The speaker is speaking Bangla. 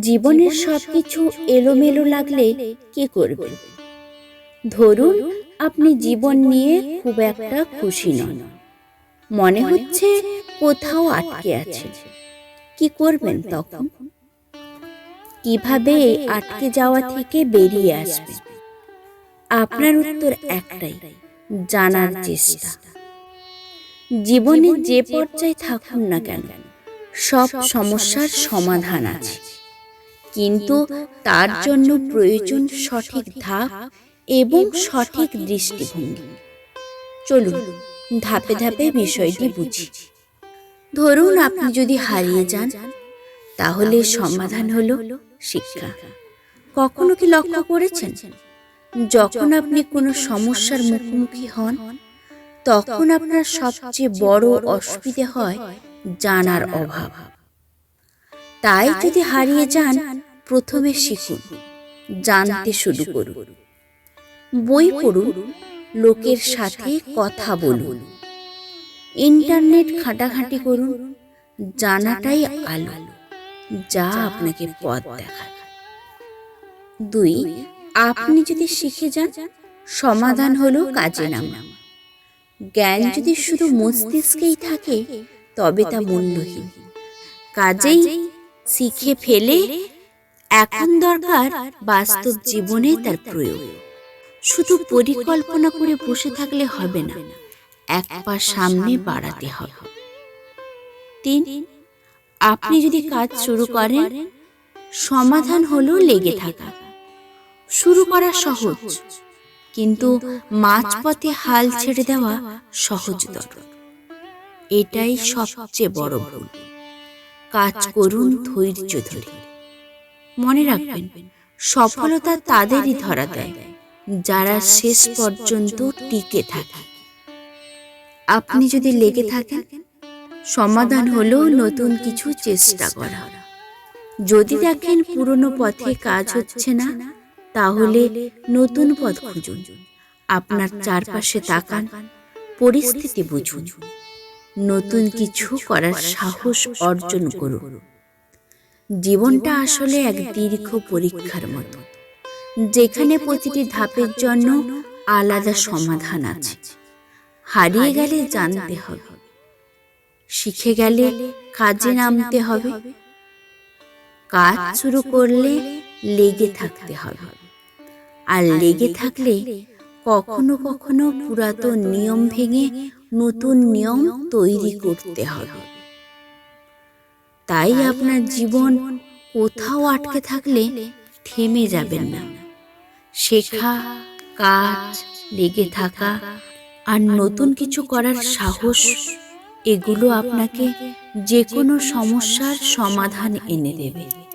জীবনের সবকিছু এলোমেলো লাগলে কি করবেন ধরুন আপনি জীবন নিয়ে খুব একটা খুশি নন। মনে হচ্ছে কোথাও আটকে আছে। কি করবেন তখন? কীভাবে এই আটকে যাওয়া থেকে বেরিয়ে আসবেন আপনার উত্তর একটাই জানার চেষ্টা। জীবনে যে পর্যায়ে থাকুন না কেন সব সমস্যার সমাধান আছে। কিন্তু তার জন্য প্রয়োজন সঠিক ধাপ এবং সঠিক দৃষ্টিভঙ্গি। চলুন ধাপে ধাপে বিষয়টি বুঝি। ধরুন আপনি যদি হারিয়ে যান তাহলে সমাধান হলো শিক্ষা। কখনো কি লক্ষ্য করেছেন? যখন আপনি কোনো সমস্যার মুখোমুখি হন তখন আপনার সবচেয়ে বড় অসুবিধে হয় জানার অভাব। তাই যদি হারিয়ে যান প্রথমে শিখুন জানতে শুরু করুন। বই পড়ুন লোকের সাথে কথা বলুন। ইন্টারনেট ঘাঁটাঘাঁটি করুন জানাটাই আলো যা আপনাকে পথ দেখায়। দুই আপনি যদি শিখে যান সমাধান হলো কাজে নামা। জ্ঞান যদি শুধু মস্তিষ্কেই থাকে তবে তা মূল্যহীন। কাজেই শিখে ফেলে এখন দরকার বাস্তব জীবনে তার প্রয়োগ। শুধু পরিকল্পনা করে বসে থাকলে হবে না। এক পা সামনে বাড়াতে হবে। তিন আপনি যদি কাজ শুরু করেন সমাধান হলো লেগে থাকা। শুরু করা সহজ কিন্তু মাঝপথে হাল ছেড়ে দেওয়া সহজতর এটাই সবচেয়ে বড় ভুল। কাজ করুন ধৈর্য ধরে। মনে রাখবেন সফলতা তাদেরই ধরা দেয় যারা শেষ পর্যন্ত টিকে থাকে। আপনি যদি লেগে থাকেন সমাধান হলো নতুন কিছু চেষ্টা করা। যদি দেখেন পুরনো পথে কাজ হচ্ছে না তাহলে নতুন পথ খুঁজুন। আপনার চারপাশে তাকান পরিস্থিতি বুঝুন। নতুন কিছু করার সাহস অর্জন করুন। জীবনটা আসলে এক দীর্ঘ পরীক্ষার মতো। যেখানে প্রতিটি ধাপের জন্য আলাদা সমাধান আছে। হারিয়ে গেলে জানতে হবে। শিখে গেলে কাজে নামতে হবে। কাজ শুরু করলে লেগে থাকতে হবে। আর লেগে থাকলে কখনো কখনো পুরাতন নিয়ম ভেঙে নতুন নিয়ম তৈরি করতে হবে। তাই আপনার জীবন কোথাও আটকে থাকলে থেমে যাবেন না। শেখা, কাজ, লেগে থাকা আর নতুন কিছু করার সাহস, এগুলো আপনাকে যে কোনো সমস্যার সমাধান এনে দেবে।